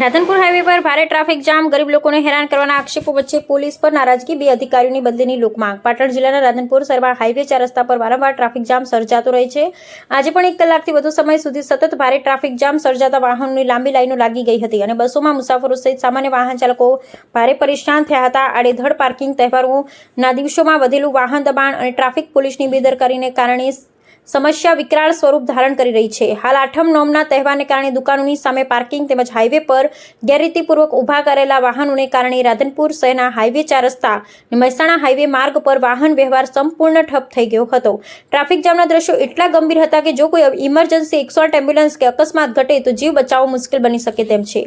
Radhanpur highway પર ભારે traffic jam. ગરીબ લોકોને હેરાન કરવાના આક્ષેપો વચ્ચે પોલીસ પર નારાજગી. બે અધિકારીઓની બદલીની લોકમાંગ. પાટણ જિલ્લાના રાધનપુર સરવા હાઈવે ચાર રસ્તા પર વારંવાર ટ્રાફિક જામ સર્જાતો રહે છે. આજે પણ એક કલાકથી વધુ સમય સુધી સતત ભારે ટ્રાફિક જામ સર્જાતા વાહનોની લાંબી લાઈનો લાગી ગઈ હતી અને બસોમાં મુસાફરો સહિત સામાન્ય વાહન ચાલકો ભારે પરેશાન થયા હતા. આડેધડ પાર્કિંગ તહેવારોના દિવસોમાં વધેલું વાહન દબાણ અને ટ્રાફિક પોલીસની બેદરકારીને કારણે સમસ્યા વિકરાળ સ્વરૂપ ધારણ કરી રહી છે. હાલ આઠમ નોમના તહેવારને કારણે દુકાનોની સામે પાર્કિંગ તેમજ હાઈવે પર ગેરરીતિપૂર્વક ઊભા કરેલા વાહનોને કારણે રાધનપુર શહેરના હાઈવે ચાર રસ્તા મહેસાણા હાઈવે માર્ગ પર વાહન વ્યવહાર સંપૂર્ણ ઠપ થઈ ગયો હતો. ટ્રાફિક જામના દ્રશ્યો એટલા ગંભીર હતા કે જો કોઈ ઇમરજન્સી એકસો એમ્બ્યુલન્સ કે અકસ્માત ઘટે તો જીવ બચાવવો મુશ્કેલ બની શકે તેમ છે.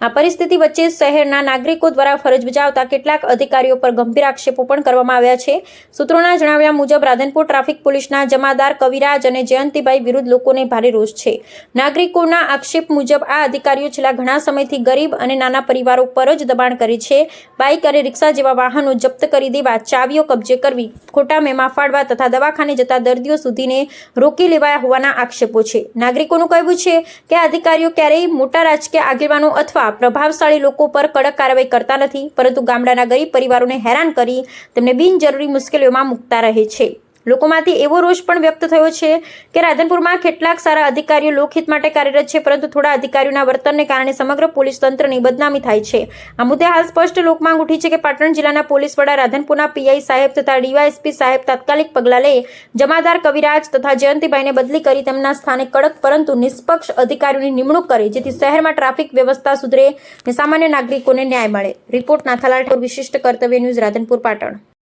આ પરિસ્થિતિ વચ્ચે શહેરના નાગરિકો દ્વારા ફરજ બજાવતા કેટલાક અધિકારીઓ પર ગંભીર આક્ષેપો પણ કરવામાં આવ્યા છે. સૂત્રોના જણાવ્યા મુજબ, રાધનપુર ટ્રાફિક પોલીસના જમાદાર કવિરાજ અને જયંતિભાઈ વિરુદ્ધ લોકોને ભારે રોષ છે. નાગરિકોના આક્ષેપ મુજબ, આ અધિકારીઓ છેલ્લા ઘણા સમયથી ગરીબ અને નાના પરિવારો પર જ દબાણ કરે છે. બાઇક અને રિક્ષા જેવા વાહનો જપ્ત કરી દેવા, ચાવીઓ કબજે કરવી, ખોટા મેમા ફાડવા તથા દવાખાને જતા દર્દીઓ સુધીને રોકી લેવાયા હોવાના આક્ષેપો છે. નાગરિકોનું કહેવું છે કે અધિકારીઓ ક્યારેય મોટા રાજકીય આગેવાનો અથવા પ્રભાવશાળી લોકો પર કડક કાર્યવાહી કરતા નથી, પરંતુ ગામડાના ગરીબ પરિવારોને હેરાન કરી તેમને બિનજરૂરી મુશ્કેલીઓમાં મૂકતા રહે છે. લોકોમાંથી એવો રોષ પણ વ્યક્ત થયો છે કે રાધનપુરમાં કેટલાક સારા અધિકારીઓ લોકહિત માટે કાર્યરત છે, પરંતુ થોડા અધિકારીઓના વર્તનને કારણે સમગ્ર પોલીસ તંત્રની બદનામી થાય છે. આ મુદ્દે હાલ સ્પષ્ટ લોકમાંગ ઉઠી છે કે પાટણ જિલ્લાના પોલીસ વડા રાધનપુરના પીઆઈ સાહેબ તથા ડીવાયએસપી સાહેબ તાત્કાલિક પગલાં લે જમાદાર કવિરાજ તથા જયંતિભાઈને બદલી કરી તેમના સ્થાને કડક પરંતુ નિષ્પક્ષ અધિકારીઓની નિમણૂક કરે, જેથી શહેરમાં ટ્રાફિક વ્યવસ્થા સુધરે અને સામાન્ય નાગરિકોને ન્યાય મળે. રિપોર્ટ નાથાલાલ ઠાકોર વિશિષ્ટ કર્તવ્ય ન્યૂઝ રાધનપુર, પાટણ.